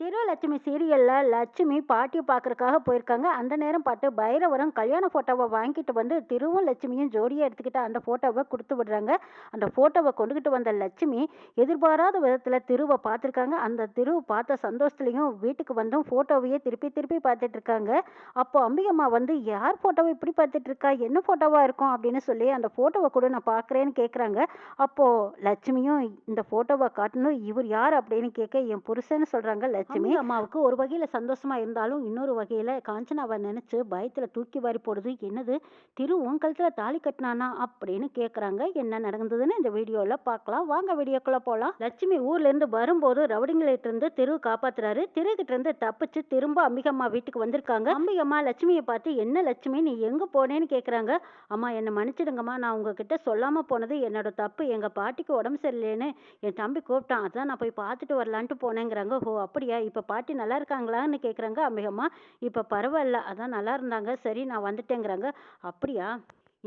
திருலட்சுமி சீரியலில் லட்சுமி பாட்டியை பார்க்குறக்காக போயிருக்காங்க. அந்த நேரம் பார்த்து பைரவரம் கல்யாண ஃபோட்டோவை வாங்கிட்டு வந்து திருவும் லட்சுமியும் ஜோடியாக எடுத்துக்கிட்டு அந்த ஃபோட்டோவை கொடுத்து விடுறாங்க. அந்த ஃபோட்டோவை கொண்டுக்கிட்டு வந்த லட்சுமி எதிர்பாராத விதத்தில் திருவை பார்த்துருக்காங்க. அந்த திரு பார்த்த சந்தோஷத்துலேயும் வீட்டுக்கு வந்தும் ஃபோட்டோவையே திருப்பி திருப்பி பார்த்துட்டு இருக்காங்க. அப்போ அம்பிகம்மா வந்து யார் ஃபோட்டோவை இப்படி பார்த்துட்டு இருக்கா? என்ன ஃபோட்டோவாக இருக்கும்? அப்படின்னு சொல்லி அந்த ஃபோட்டோவை கூட நான் பார்க்குறேன்னு கேட்குறாங்க அப்போது லட்சுமியும் இந்த ஃபோட்டோவை காட்டணும். இவர் யார்? அப்படின்னு கேட்க என் புருஷன்னு சொல்கிறாங்க லட்சுமி அம்மாவுக்கு ஒரு வகையில் சந்தோஷமா இருந்தாலும் இன்னொரு வகையில் காஞ்சனாவை நினச்சி பயத்தில் தூக்கி வாரி போடுது என்னது திரு உன் கழுத்தில் தாலி கட்டினானா? அப்படின்னு கேட்குறாங்க என்ன நடந்ததுன்னு இந்த வீடியோவில் பார்க்கலாம் வாங்க வீடியோக்குள்ளே போகலாம் லட்சுமி ஊர்லேருந்து வரும்போது ரவுடிங்கிட்ட இருந்து திரு காப்பாத்துறாரு. திருக்கிட்ட இருந்து தப்பிச்சு திரும்ப அம்பிகம்மா வீட்டுக்கு வந்திருக்காங்க. அம்பிகம்மா லட்சுமியை பார்த்து என்ன லட்சுமி நீ எங்கே போனேன்னு கேட்குறாங்க அம்மா என்னை மன்னிச்சிடுங்கம்மா. நான் உங்ககிட்ட சொல்லாமல் போனது என்னோட தப்பு. எங்கள் பாட்டிக்கு உடம்பு சரியில்லைன்னு என் தம்பி கூப்பிட்டான். அதான் நான் போய் பார்த்துட்டு வரலான்ட்டு போனேங்கிறாங்க. ஓ அப்படியா? இப்போ பாட்டி நல்லா இருக்காங்களான்னு கேட்குறாங்க அம்பிகம்மா இப்போ பரவாயில்ல. அதான் நல்லா இருந்தாங்க. சரி நான் வந்துட்டேங்கிறாங்க. அப்படியா?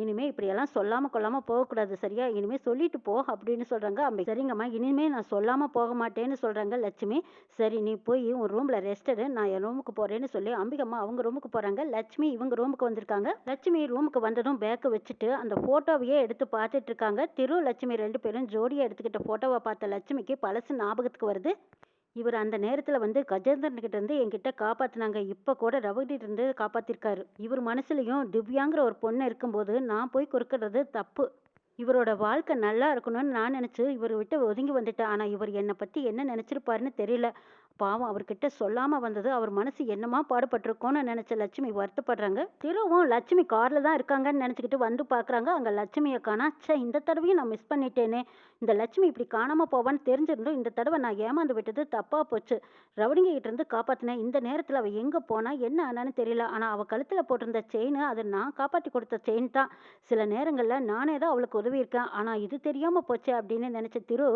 இனிமே இப்படியெல்லாம் சொல்லாமல் கொள்ளாமல் போகக்கூடாது சரியா? இனிமே சொல்லிட்டு போ அப்படின்னு சொல்கிறாங்க அம்பி. சரிங்கம்மா இனிமே நான் சொல்லாமல் போக மாட்டேன்னு சொல்கிறாங்க லட்சுமி. சரி நீ போய் உன் ரூமில் ரெஸ்ட் எடு. நான் என் ரூமுக்கு போகிறேன்னு சொல்லி அம்பிகம்மா அவங்க ரூமுக்கு போகிறாங்க லட்சுமி இவங்க ரூமுக்கு வந்திருக்காங்க. லட்சுமி ரூமுக்கு வந்ததும் பேக்கை வச்சுட்டு அந்த ஃபோட்டோவையே எடுத்து பார்த்துட்டு இருக்காங்க. திரு லட்சுமி ரெண்டு பேரும் ஜோடியாக எடுத்துக்கிட்ட ஃபோட்டோவை பார்த்த லட்சுமிக்கு பழசு ஞாபகத்துக்கு வருது. இவர் அந்த நேரத்தில் வந்து கஜேந்திரன் கிட்ட இருந்து என்கிட்ட காப்பாற்றினாங்க இப்போ கூட ரவிகிட்ட இருந்து காப்பாற்றிருக்காரு இவர் மனசுலையும் திவ்யாங்கிற ஒரு பொண்ணு இருக்கும்போது நான் போய் குறுக்கிறது தப்பு. இவரோட வாழ்க்கை நல்லா இருக்கணும்னு நான் நினச்சி இவர் விட்டு ஒதுங்கி வந்துட்டேன். ஆனால் இவர் என்னை பற்றி என்ன நினச்சிருப்பாருன்னு தெரியல. பாவம் அவர்கிட்ட சொல்லாமல் வந்தது அவர் மனசு என்னமா பாடுபட்டிருக்கோன்னு நினச்ச லட்சுமி வருத்தப்படுறாங்க. திருவும் லட்சுமி காரில் தான் இருக்காங்கன்னு நினச்சிக்கிட்டு வந்து பார்க்குறாங்க அங்கே லட்சுமியை காணா ச்சே இந்த தடவையும் நான் மிஸ் பண்ணிட்டேனே. இந்த லட்சுமி இப்படி காணாமல் போவான்னு தெரிஞ்சிருந்தோம் இந்த தடவை நான் ஏமாந்து விட்டது தப்பாக போச்சு. ரவுடிங்க கிட்டேருந்து காப்பாற்றினேன் இந்த நேரத்தில் அவள் எங்கே போனால் என்ன ஆனான்னு தெரியல. ஆனால் அவள் கழுத்தில் போட்டிருந்த செயின் அது நான் காப்பாற்றி கொடுத்த செயின் தான். சில நேரங்களில் நானே தான் அவளுக்கு உதவி இருக்கேன். ஆனால் இது தெரியாமல் போச்சே அப்படின்னு நினச்ச திரு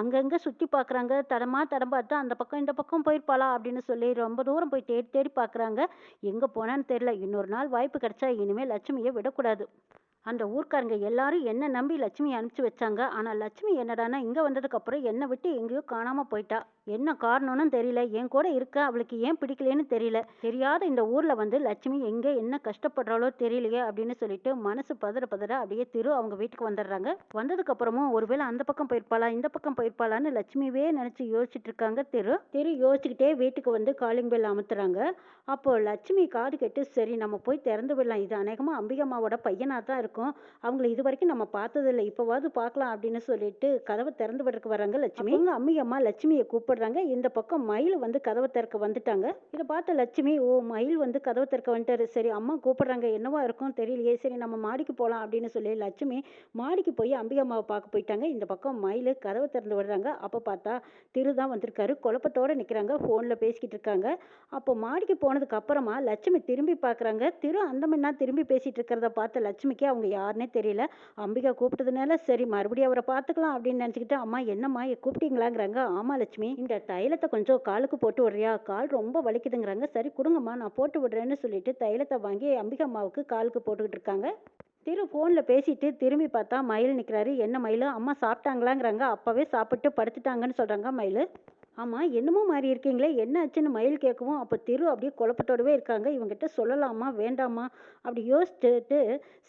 அங்கங்கே சுற்றி பார்க்குறாங்க தடமாக தடம் பார்த்து அந்த பக்கம் இந்த பக்கம் போயிருப்பாளா அப்படின்னு சொல்லி ரொம்ப தூரம் போய் தேடி தேடி பார்க்குறாங்க எங்கே போனான்னு தெரியல. இன்னொரு நாள் வாய்ப்பு கிடைச்சா இனிமேல் லட்சுமியை விடக்கூடாது. அந்த ஊர்க்காரங்க எல்லாரும் என்ன நம்பி லட்சுமி அனுப்பிச்சு வச்சாங்க. ஆனால் லட்சுமி என்னடானா இங்கே வந்ததுக்கப்புறம் என்னை விட்டு எங்கேயோ காணாமல் போயிட்டா. என்ன காரணம்னு தெரியல. என் கூட இருக்க அவளுக்கு ஏன் பிடிக்கலன்னு தெரியல. தெரியாத இந்த ஊரில் வந்து லட்சுமி எங்கே என்ன கஷ்டப்படுறாளோ தெரியலையே அப்படின்னு சொல்லிட்டு மனசு பதற பதற அப்படியே திரு அவங்க வீட்டுக்கு வந்துடுறாங்க. வந்ததுக்கப்புறமும் ஒருவேளை அந்த பக்கம் போயிருப்பாளா இந்த பக்கம் போயிருப்பாளான்னு லட்சுமியவே நினச்சி யோசிச்சுட்டு இருக்காங்க திரு. திரு யோசிச்சுக்கிட்டே வீட்டுக்கு வந்து காலிங் பெல் அமுத்துறாங்க. அப்போ லட்சுமி காது கேட்டு சரி நம்ம போய் திறந்து விடலாம். இது அநேகமாக அம்பிகம்மாவோட பையனாக தான் இருக்கும். அவங்கள இது வரைக்கும் நம்ம பார்த்ததில்ல. இப்போவாது பார்க்கலாம் அப்படின்னு சொல்லிட்டு கதவை திறந்து விடுறதுக்கு வராங்க லட்சுமி. அம்மியம்மா லட்சுமியை கூப்பிடுறாங்க. இந்த பக்கம் மயில் வந்து கதவை திறக்க வந்துட்டாங்க. இதை பார்த்த லட்சுமி ஓ மயில் வந்து கதவை திறக்க வந்துட்டாரு. சரி அம்மா கூப்பிடுறாங்க. என்னவா இருக்கும் தெரியலையே. சரி நம்ம மாடிக்கு போகலாம் அப்படின்னு சொல்லி லட்சுமி மாடிக்கு போய் அம்பிகம்மாவை பார்க்க போயிட்டாங்க. இந்த பக்கம் மயில் கதவை திறந்து விடுறாங்க. அப்போ பார்த்தா திரு தான் வந்திருக்காரு. குழப்பத்தோடு நிற்கிறாங்க ஃபோனில் பேசிக்கிட்டு இருக்காங்க. அப்போ மாடிக்கு போனதுக்கு அப்புறமா லட்சுமி திரும்பி பார்க்குறாங்க. திரு அந்த மண்ணா திரும்பி பேசிகிட்டு இருக்கிறத பார்த்த லட்சுமிக்கு அவங்க யாருன்னே தெரியல. அம்பிகா கூப்பிட்டதுனால சரி மறுபடியும் அவரை பார்த்துக்கலாம் அப்படின்னு நினச்சிக்கிட்டு அம்மா என்னம்மா கூப்பிட்டீங்களாங்கிறாங்க. ஆமாம் லட்சுமி. இந்த தைலத்தை கொஞ்சம் காலுக்கு போட்டு விடுறியா? கால் ரொம்ப வலிக்குதுங்கிறாங்க. சரி கொடுங்கம்மா நான் போட்டு விடுறேன்னு சொல்லிட்டு தைலத்தை வாங்கி அம்பிகா அம்மாவுக்கு காலுக்கு போட்டுக்கிட்டு இருக்காங்க. திரு ஃபோனில் பேசிட்டு திரும்பி பார்த்தா மயில் நிற்கிறாரு என்ன மயில்? அம்மா சாப்பிட்டாங்களாங்கிறாங்க. அப்போவே சாப்பிட்டு படுத்துட்டாங்கன்னு சொல்கிறாங்க மயில். ஆமாம் என்னமோ மாறி இருக்கீங்களே என்ன ஆச்சுன்னு மயில் கேட்கவும் அப்போ திரு அப்படியே குழப்பத்தோடவே இருக்காங்க. இவங்ககிட்ட சொல்லலாமா வேண்டாமா? அப்படி யோசிச்சுட்டு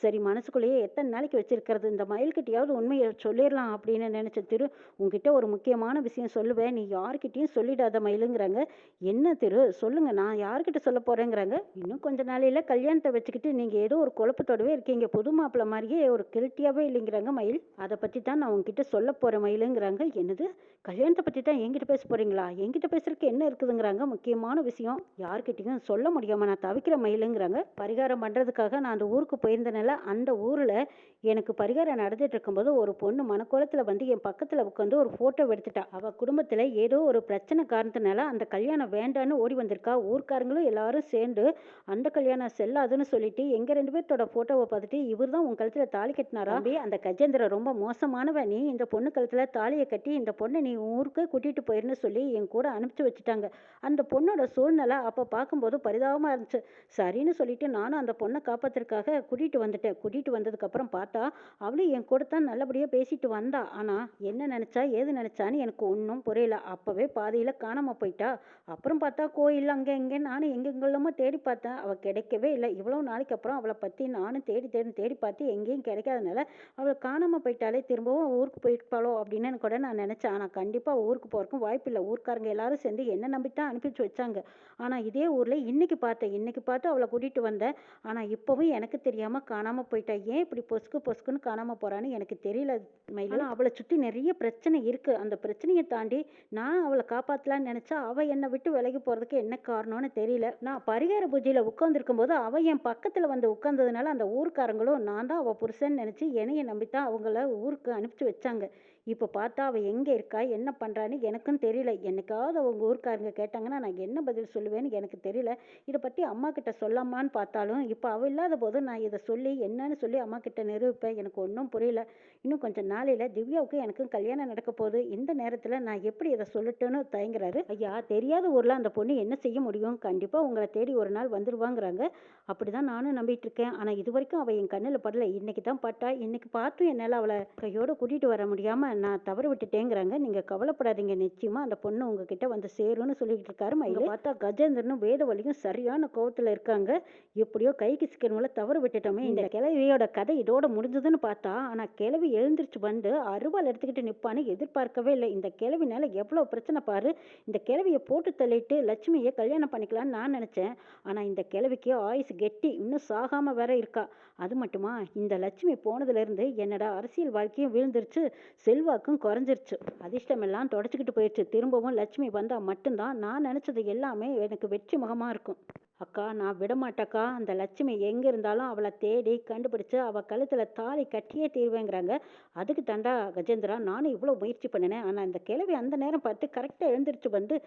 சரி மனசுக்குள்ளேயே எத்தனை நாளைக்கு வச்சிருக்கிறது? இந்த மயில்கிட்டையாவது உண்மையை சொல்லிடலாம் அப்படின்னு நினச்ச திரு உங்ககிட்ட ஒரு முக்கியமான விஷயம் சொல்லுவேன். நீ யார்கிட்டையும் சொல்லிடாத மயிலுங்கிறாங்க. என்ன திரு? சொல்லுங்க. நான் யார்கிட்ட சொல்ல போகிறேங்கிறாங்க இன்னும் கொஞ்ச நாளையில் கல்யாணத்தை வச்சுக்கிட்டு நீங்கள் ஏதோ ஒரு குழப்பத்தோடவே இருக்கீங்க. புது மாப்பிள்ளை மாதிரியே ஒரு கிருட்டியாவே இல்லைங்கிறாங்க மயில். அதை பற்றி தான் நான் உங்ககிட்ட சொல்ல போகிற மயிலுங்கிறாங்க. என்னது? கல்யாணத்தை பற்றி தான் என்கிட்ட பேச போறீங்களா என்கிட்ட பேசுறதுக்கு என்ன இருக்குதுங்கிறாங்க. முக்கியமான விஷயம் யார்கிட்டையும் சொல்ல முடியாமல் நான் தவிக்கிற மயிலுங்கிறாங்க. பரிகாரம் பண்றதுக்காக நான் அந்த ஊருக்கு போயிருந்தனால அந்த ஊரில் எனக்கு பரிகாரம் நடந்துட்டு இருக்கும்போது ஒரு பொண்ணு மனக்கோலத்தில் வந்து என் பக்கத்தில் உட்காந்து ஒரு ஃபோட்டோ எடுத்துட்டா. அவள் குடும்பத்தில் ஏதோ ஒரு பிரச்சனை காரணத்தினால அந்த கல்யாணம் வேண்டான்னு ஓடி வந்திருக்கா. ஊர்க்காரங்களும் எல்லாரும் சேர்ந்து அந்த கல்யாணம் செல்லாதுன்னு சொல்லிட்டு எங்க ரெண்டு பேர்த்தோட ஃபோட்டோவை பார்த்துட்டு இவர் தான் உன் கழுத்தில் தாலி கட்டினாரா? அந்த கஜேந்திர ரொம்ப மோசமானவன். நீ இந்த பொண்ணு கழுத்தில் தாலியை கட்டி இந்த பொண்ணை நீ ஊருக்கு கூட்டிகிட்டு போயிருன்னு சொல்லி என் கூட அனுப்பிச்சி வச்சுட்டாங்க. அந்த பொண்ணோட சூழ்நிலை அப்போ பார்க்கும்போது பரிதாபமாக இருந்துச்சு. சரின்னு சொல்லிட்டு நானும் அந்த பொண்ணை காப்பாத்துறதுக்காக கூட்டிகிட்டு வந்துட்டேன். கூட்டிகிட்டு வந்ததுக்கப்புறம் பார்த்தா அவளும் என் கூட தான் நல்லபடியாக பேசிட்டு வந்தா. ஆனால் என்ன நினச்சா ஏது நினச்சான்னு எனக்கு ஒன்றும் புரியல. அப்போவே பாதியில் காணாமல் போயிட்டா. அப்புறம் பார்த்தா கோயில் அங்கே இங்கே நானும் எங்கெங்கெல்லாமோ தேடி பார்த்தேன். அவள் கிடைக்கவே இல்லை. இவ்வளோ நாளைக்கு அப்புறம் அவளை பற்றி நானும் தேடி தேடி தேடி பார்த்து எங்கேயும் கிடைக்காதனால அவளை காணாமல் போயிட்டாலே திரும்பவும் ஊருக்கு போயிருப்பாளோ அப்படின்னு கூட நான் நினச்சேன். ஆனால் கண்டிப்பாக ஊருக்கு போகிறக்கும் வாய்ப்பு இல்லை ஊர்க்காரங்க எல்லாரும் சேர்ந்து என்ன நம்பித்தான் அனுப்பிச்சு வச்சாங்க. ஆனால் இதே ஊரில் இன்னைக்கு பார்த்தேன். இன்னைக்கு பார்த்து அவளை கூட்டிகிட்டு வந்தேன். ஆனால் இப்போவும் எனக்கு தெரியாமல் காணாமல் போயிட்டா. ஏன் இப்படி பொசுக்கு பொசுக்குன்னு காணாமல் போகிறான்னு எனக்கு தெரியல மயிலும் அவளை சுற்றி நிறைய பிரச்சனை இருக்குது அந்த பிரச்சனையை தாண்டி நான் அவளை காப்பாற்றலான்னு நினச்சா அவள் என்னை விட்டு விலகி போகிறதுக்கு என்ன காரணம்னு தெரியல. நான் பரிகார பூஜையில் உட்காந்துருக்கும் போது அவள் என் பக்கத்தில் வந்து உட்காந்ததுனால அந்த ஊர்க்காரங்களும் நான் தான் அவள் புருஷன் நினச்சி என்னையை நம்பித்தான் அவங்கள ஊருக்கு அனுப்பிச்சு வச்சாங்க. இப்போ பார்த்தா அவள் எங்கே இருக்கா? என்ன பண்ணுறான்னு எனக்கும் தெரியல. என்னைக்காவது அவங்க ஊருக்காரங்க கேட்டாங்கன்னா நான் என்ன பதில் சொல்லுவேன்னு எனக்கு தெரியல. இதை பற்றி அம்மா கிட்ட சொல்லாமான்னு பார்த்தாலும் இப்போ அவள் இல்லாத போது நான் இதை சொல்லி என்னன்னு சொல்லி அம்மா கிட்ட நிரூபிப்பேன். எனக்கு ஒன்றும் புரியல. இன்னும் கொஞ்சம் நாளையில் திவ்யாவுக்கு எனக்கும் கல்யாணம் நடக்க போகுது. இந்த நேரத்தில் நான் எப்படி இதை சொல்லட்டுன்னு தயங்குறாரு. ஐயா தெரியாத ஊரில் அந்த பொண்ணு என்ன செய்ய முடியும்? கண்டிப்பாக உங்களை தேடி ஒரு நாள் வந்துடுவாங்கிறாங்க அப்படி தான் நானும் நம்பிட்டு இருக்கேன். ஆனால் இது வரைக்கும் அவள் என் கண்ணில் படல. இன்னைக்கு தான் பட்டா. இன்னைக்கு பார்த்தும் என்னால் அவளை கையோடு கூட்டிகிட்டு வர முடியாமல் நான் தவறு விட்டுட்டேங்கிறாங்க. நீங்கள் கவலைப்படாதீங்க. நிச்சயமாக அந்த பொண்ணு உங்ககிட்ட வந்து சேரும்னு சொல்லிக்கிட்டு இருக்காரு மயில். பார்த்தா கஜேந்திரனும் வேதவழியும் சரியான கோவத்தில் இருக்காங்க. எப்படியோ கைக்கு சிக்கிறவங்கள தவறு விட்டுட்டோமே. இந்த கிழவியோட கதை இதோட முடிஞ்சதுன்னு பார்த்தா ஆனால் கிழவி எழுந்திருச்சு வந்து அருவாள் எடுத்துக்கிட்டு நிற்பான்னு எதிர்பார்க்கவே இல்லை. இந்த கிழவினால எவ்வளோ பிரச்சனை பாரு. இந்த கிழவியை போட்டு தள்ளிட்டு லட்சுமியை கல்யாணம் பண்ணிக்கலாம்னு நான் நினச்சேன். ஆனால் இந்த கிழவிக்கு ஆயுசு கெட்டி இன்னும் சாகாமல் வேற இருக்கா. அது மட்டுமா? இந்த லட்சுமி போனதுலேருந்து என்னடா அரசியல் வாழ்க்கையும் விழுந்துருச்சு. செல்வாக்கும் குறைஞ்சிருச்சு. அதிர்ஷ்டமெல்லாம் தொடச்சிக்கிட்டு போயிடுச்சு திரும்பவும் லட்சுமி வந்தால் மட்டும்தான். நான் நினச்சது எல்லாமே எனக்கு வெற்றி முகமாக இருக்கும். அக்கா நான் விட மாட்டேக்கா அந்த லட்சுமி எங்கே இருந்தாலும் அவளை தேடி கண்டுபிடிச்சு அவள் கழுத்தில் தாலி கட்டியே தீர்வேங்கிறாங்க. அதுக்கு தாண்டா கஜேந்திரா நானும் இவ்வளோ முயற்சி பண்ணினேன். ஆனால் இந்த கிழவி அந்த நேரம் பார்த்து கரெக்டாக எழுந்திரிச்சு வந்து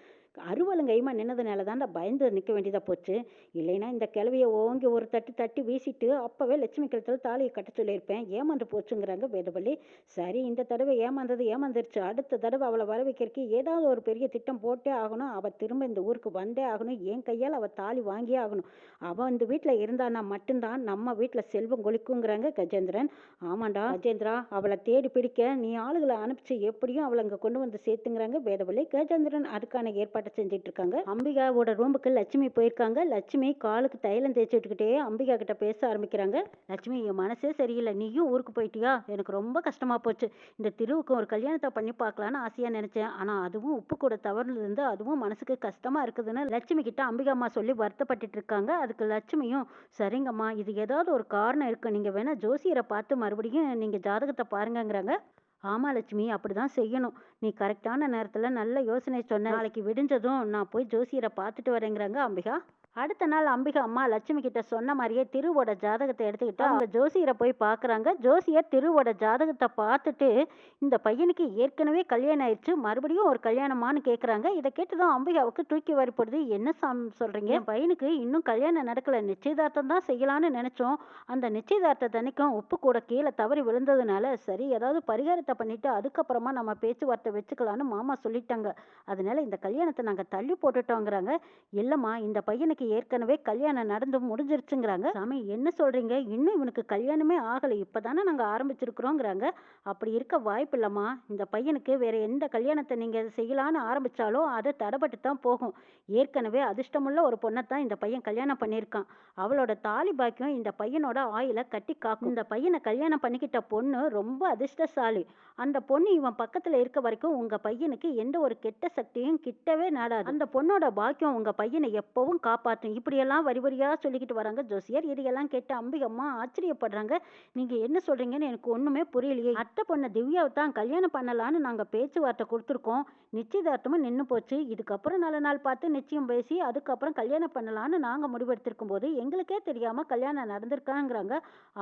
அருவலங்கையுமா நின்னதுனால தாண்டா பயந்து நிற்க வேண்டியதாக போச்சு. இல்லைன்னா இந்த கிழவியை ஓங்கி ஒரு தட்டு தட்டி வீசிட்டு அப்போவே லட்சுமி கழுத்தில் தாலியை கட்ட சொல்லியிருப்பேன். ஏமாந்து போச்சுங்கிறாங்க வேதவள்ளி. சரி இந்த தடவை ஏமாந்தது ஏமாந்துருச்சு. அடுத்த தடவை அவளை வர வைக்கிறதுக்கு ஏதாவது ஒரு பெரிய திட்டம் போட்டே ஆகணும். அவள் திரும்ப இந்த ஊருக்கு வந்தே ஆகணும். என் கையால் அவள் தாலி வாங்கி வாங்கியே ஆகணும். அவள் இந்த வீட்டில் இருந்தானா மட்டும்தான் நம்ம வீட்டில் செல்வம் கொலிக்குங்கிறாங்க கஜேந்திரன். ஆமாண்டா. கஜேந்திரா அவளை தேடி பிடிக்க நீ ஆளுகளை அனுப்பிச்சு எப்படியும் அவளை அங்கே கொண்டு வந்து சேர்த்துங்கிறாங்க வேதவள்ளி. கஜேந்திரன் அதுக்கான ஏற்பாட்டை செஞ்சுட்டு இருக்காங்க அம்பிகாவோட ரூமுக்கு லட்சுமி போயிருக்காங்க. லட்சுமி காலுக்கு தைலம் தேய்ச்சி விட்டுக்கிட்டே அம்பிகா கிட்ட பேச ஆரம்பிக்கிறாங்க. லட்சுமி என் மனசே சரியில்லை. நீயும் ஊருக்கு போயிட்டியா? எனக்கு ரொம்ப கஷ்டமா போச்சு. இந்த திருவுக்கு ஒரு கல்யாணத்தை பண்ணி பார்க்கலான்னு ஆசையாக நினைச்சேன். ஆனால் அதுவும் உப்பு கூட தவறுல அதுவும் மனசுக்கு கஷ்டமாக இருக்குதுன்னு லட்சுமி கிட்ட அம்பிகா அம்மா சொல்லி வருத்தப்பட்டுட்டு இருக்காங்க அதுக்கு லட்சுமியும் சரிங்கம்மா இது ஏதாவது ஒரு காரணம் இருக்கு. நீங்க வேணா ஜோசியரை பார்த்து மறுபடியும் நீங்க ஜாதகத்தை பாருங்கங்கிறாங்க. ஆமா லட்சுமி அப்படிதான் செய்யணும். நீ கரெக்டான நேரத்துல நல்ல யோசனை சொன்ன நாளைக்கு விடிஞ்சதும் நான் போய் ஜோசியரை பார்த்துட்டு வரேங்கிறாங்க அம்பிகா. அடுத்த நாள் அம்பிகா அம்மா லட்சுமி கிட்ட சொன்ன மாதிரியே திருவோட ஜாதகத்தை எடுத்துக்கிட்டு அவங்க ஜோசியரை போய் பார்க்குறாங்க ஜோசியர் திருவோட ஜாதகத்தை பார்த்துட்டு இந்த பையனுக்கு ஏற்கனவே கல்யாணம் ஆயிடுச்சு மறுபடியும் ஒரு கல்யாணமான்னு கேட்குறாங்க இதை கேட்டுதான் அம்பிகாவுக்கு தூக்கி வரிப்படுது. என்ன சாம் சொல்றீங்க? என் பையனுக்கு இன்னும் கல்யாணம் நடக்கல. நிச்சயதார்த்தம் தான் செய்யலான்னு நினைச்சோம். அந்த நிச்சயதார்த்த தனிக்கும் உப்பு கூட கீழே தவறி விழுந்ததுனால சரி ஏதாவது பரிகாரத்தை பண்ணிட்டு அதுக்கப்புறமா நம்ம பேச்சுவார்த்தை வச்சுக்கலான்னு மாமா சொல்லிட்டாங்க. அதனால இந்த கல்யாணத்தை நாங்கள் தள்ளி போட்டுட்டோங்கிறாங்க. இல்லைம்மா இந்த பையனுக்கு ஏற்கனவே கல்யாணம் நடந்து முடிஞ்சிருச்சுங்கிறாங்க. சாமி என்ன சொல்றீங்க? இன்னும் இவனுக்கு கல்யாணமே ஆகலை. இப்போதானே நாங்கள் ஆரம்பிச்சிருக்கிறோங்கிறாங்க. அப்படி இருக்க வாய்ப்பு இல்லம்மா இந்த பையனுக்கு வேற எந்த கல்யாணத்தை நீங்கள் செய்யலான்னு ஆரம்பிச்சாலும் அதை தடைப்பட்டு தான் போகும். ஏற்கனவே அதிர்ஷ்டமுள்ள ஒரு பொண்ணை தான் இந்த பையன் கல்யாணம் பண்ணியிருக்கான். அவளோட தாலி பாக்கியம் இந்த பையனோட ஆயில கட்டி காக்கும். இந்த பையனை கல்யாணம் பண்ணிக்கிட்ட பொண்ணு ரொம்ப அதிர்ஷ்டசாலி. அந்த பொண்ணு இவன் பக்கத்துல இருக்க வரைக்கும் உங்க பையனுக்கு எந்த ஒரு கெட்ட சக்தியும் கிட்டவே நாடாது. அந்த பொண்ணோட பாக்கியம் உங்க பையனை எப்பவும் காப்பாற்றும் இப்படியெல்லாம் வரி வரியாக சொல்லிக்கிட்டு வராங்க. ஜோசியர் இதையெல்லாம் கேட்டு அம்பிகம்மா ஆச்சரியப்படுறாங்க. நீங்கள் என்ன சொல்கிறீங்கன்னு எனக்கு ஒன்றுமே புரியலையே. அத்தை பொண்ணை திவ்யாவை தான் கல்யாணம் பண்ணலான்னு நாங்கள் பேச்சுவார்த்தை கொடுத்துருக்கோம். நிச்சயதார்த்தமும் நின்று போச்சு. இதுக்கப்புறம் நல்ல நாள் பார்த்து நிச்சயம் பேசி அதுக்கப்புறம் கல்யாணம் பண்ணலான்னு நாங்கள் முடிவெடுத்திருக்கும் போது எங்களுக்கே தெரியாமல் கல்யாணம் நடந்திருக்காங்கிறாங்க.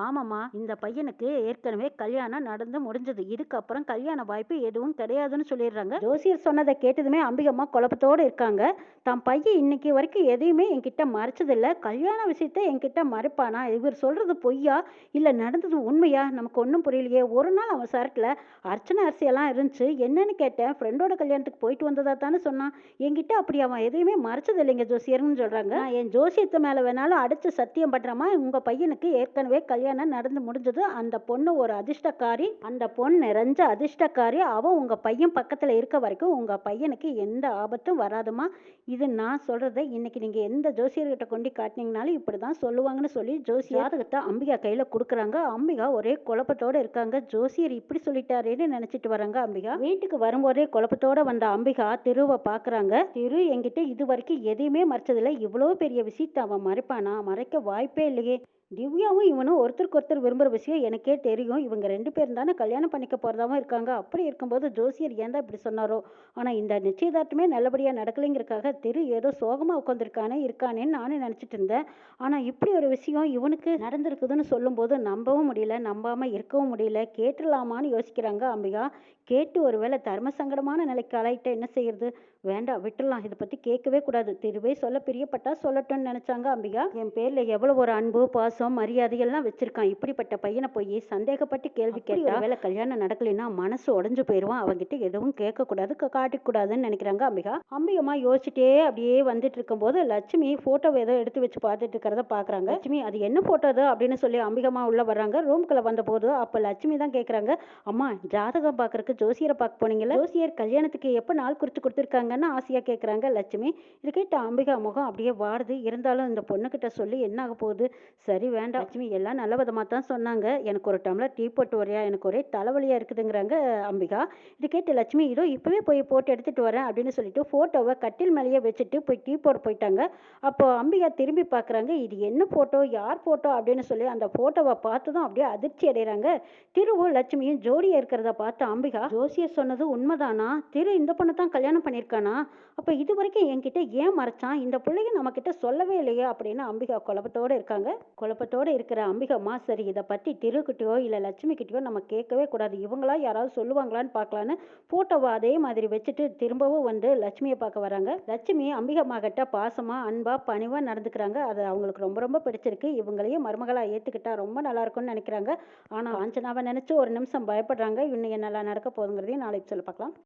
ஆமாம்மா இந்த பையனுக்கு ஏற்கனவே கல்யாணம் நடந்து முடிஞ்சது. இதுக்கப்புறம் கல்யாண வாய்ப்பு எதுவும் கிடையாதுன்னு சொல்லிடுறாங்க. ஜோசியர் சொன்னதை கேட்டதுமே அம்பிகம்மா குழப்பத்தோடு இருக்காங்க. தம் பையன் இன்னைக்கு வரைக்கும் எதையுமே என்கிட்ட மறைச்சதில்ல. கல்யாண விஷயத்த என்கிட்ட மறைப்பானா? இவர் சொல்றது பொய்யா? இல்லை நடந்தது உண்மையா? நமக்கு ஒன்றும் புரியலையே. ஒரு நாள் அவன் சரட்டில் அர்ச்சனை அரிசியெல்லாம் இருந்துச்சு. என்னன்னு கேட்டேன். ஃப்ரெண்டோட கல்யாணத்துக்கு போயிட்டு வந்ததா தானே சொன்னான். என்கிட்ட அப்படி அவன் எதையுமே மறைச்சது இல்லைங்க ஜோசியர்னு சொல்கிறாங்க என் ஜோசியத்து மேலே வேணாலும் அடித்து சத்தியம் பண்ணுறமா உங்கள் பையனுக்கு ஏற்கனவே கல்யாணம் நடந்து முடிஞ்சது. அந்த பொண்ணு ஒரு அதிர்ஷ்டக்காரி. அந்த பொண்ணு நிறைஞ்ச அதிர்ஷ்டக்காரி. அவன் உங்கள் பையன் பக்கத்தில் இருக்க வரைக்கும் உங்கள் பையனுக்கு எந்த ஆபத்தும் வராதுமா இது நான் சொல்கிறத இன்னைக்கு நீங்கள் எந்த ஜோசியர்கிட்ட கொண்டு காட்டினீங்கனாலும் இப்படி தான் சொல்லுவாங்கன்னு சொல்லி ஜோசியாதகத்தை அம்பிகா கையில் கொடுக்குறாங்க. அம்பிகா ஒரே குழப்பத்தோட இருக்காங்க. ஜோசியர் இப்படி சொல்லிட்டாரேன்னு நினச்சிட்டு வராங்க அம்பிகா. வீட்டுக்கு வரும்போதே குழப்பத்தோட வந்த அம்பிகா திருவை பார்க்குறாங்க திரு என்கிட்ட இது வரைக்கும் எதையுமே மறைச்சதில்ல. இவ்வளோ பெரிய விஷயத்தை அவன் மறைப்பானா? மறைக்க வாய்ப்பே இல்லையே. திவ்யாவும் இவனும் ஒருத்தருக்கு ஒருத்தர் விரும்புகிற விஷயம் எனக்கே தெரியும். இவங்க ரெண்டு பேரும் தானே கல்யாணம் பண்ணிக்க போகிறதாவும் இருக்காங்க. அப்படி இருக்கும்போது ஜோசியர் ஏன் தான் இப்படி சொன்னாரோ? ஆனால் இந்த நிச்சயதார்த்தமே நல்லபடியாக நடக்கலைங்கிறக்காக திரு ஏதோ சோகமாக உட்காந்துருக்கானே இருக்கானேன்னு நானும் நினச்சிட்டு இருந்தேன். ஆனால் இப்படி ஒரு விஷயம் இவனுக்கு நடந்திருக்குதுன்னு சொல்லும்போது நம்பவும் முடியல நம்பாமல் இருக்கவும் முடியல. கேட்டுடலாமான்னு யோசிக்கிறாங்க அம்பிகா. கேட்டு ஒருவேளை தர்ம சங்கடமான நிலைக்கு அலையிட்ட என்ன செய்யறது? வேண்டாம் விட்டுடலாம் இதை பற்றி கேட்கவே கூடாது. திருவே சொல்ல பிரியப்பட்டா சொல்லட்டும்னு நினச்சாங்க அம்பிகா. என் பேரில் எவ்வளோ ஒரு அன்பு பாசம் மரியாதை எல்லாம் வச்சிருக்கான். இப்படிப்பட்ட பையனை போய் சந்தேகப்பட்டு கேள்வி கேட்டா வேலை கல்யாணம் நடக்கலைன்னா மனசு உடஞ்சு போயிடுவான் அவங்கிட்ட எதுவும் கேட்கக்கூடாது காட்டிக்கூடாதுன்னு நினைக்கிறாங்க அம்பிகா. அம்பிகமா யோசிச்சுட்டே அப்படியே வந்துட்டு இருக்கும்போது லட்சுமி ஃபோட்டோ ஏதோ எடுத்து வச்சு பார்த்துட்டு இருக்கிறத பார்க்குறாங்க. லட்சுமி அது என்ன ஃபோட்டோ அது அப்படின்னு சொல்லி அம்பிகமா உள்ள வர்றாங்க. ரூம்குள்ள வந்தபோது அப்போ லட்சுமி தான் கேட்குறாங்க. அம்மா ஜாதகம் பார்க்கறக்கு ஜோசியரை பார்க்க போனீங்களா ஜோசியர் கல்யாணத்துக்கு எப்போ நாள் குறித்து கொடுத்துருக்காங்கன்னு ஆசையாக கேட்குறாங்க லட்சுமி. இதுக்கிட்ட அம்பிகா முகம் அப்படியே வாடுது? இருந்தாலும் இந்த பொண்ணுக்கிட்ட சொல்லி என்ன ஆக போகுது? சரி வேண்டாம். லட்சுமி எல்லாம் நல்ல விதமாக தான் சொன்னாங்க. எனக்கு ஒரு டம்ளர் டீ போட்டு வரையா? எனக்கு ஒரே தலைவலியாக இருக்குதுங்கிறாங்க அம்பிகா. இது கேட்டு லட்சுமி இதோ இப்போவே போய் போட்டு எடுத்துகிட்டு வரேன் அப்படின்னு சொல்லிட்டு ஃபோட்டோவை கட்டில் மேலேயே வச்சுட்டு போய் டீ போட போயிட்டாங்க. அப்போ அம்பிகா திரும்பி பார்க்குறாங்க இது என்ன ஃபோட்டோ யார் ஃபோட்டோ அப்படின்னு சொல்லி அந்த ஃபோட்டோவை பார்த்ததும் அப்படியே அதிர்ச்சி அடைகிறாங்க திருவும் லட்சுமியும் ஜோடியாக இருக்கிறத பார்த்து அம்பிகா ஜோசியர் சொன்னது உண்மைதானா? திரு இந்த பொண்ணை தான் கல்யாணம் சொல்கிறானா அப்போ இது வரைக்கும் என்கிட்ட ஏன் மறைச்சான்? இந்த பிள்ளைய நம்மக்கிட்ட சொல்லவே இல்லையே அப்படின்னு அம்பிகா குழப்பத்தோடு இருக்காங்க. குழப்பத்தோடு இருக்கிற அம்பிகம்மா சரி இதை பற்றி திருக்கிட்டயோ இல்லை லட்சுமி நம்ம கேட்கவே கூடாது. இவங்களா யாராவது சொல்லுவாங்களான்னு பார்க்கலான்னு ஃபோட்டோவை அதே மாதிரி வச்சுட்டு திரும்பவும் வந்து லட்சுமியை பார்க்க வராங்க. லட்சுமி அம்பிகம்மா கிட்ட பாசமாக அன்பாக பணிவாக நடந்துக்கிறாங்க. அது அவங்களுக்கு ரொம்ப ரொம்ப பிடிச்சிருக்கு. இவங்களையும் மருமகளாக ஏற்றுக்கிட்டா ரொம்ப நல்லா இருக்கும்னு நினைக்கிறாங்க. ஆனால் காஞ்சனாவை நினச்சி ஒரு நிமிஷம் பயப்படுறாங்க. இன்னும் என்னெல்லாம் நடக்க போகுதுங்கிறதையும் நாளைக்கு சொல்ல பார்க்கலாம்.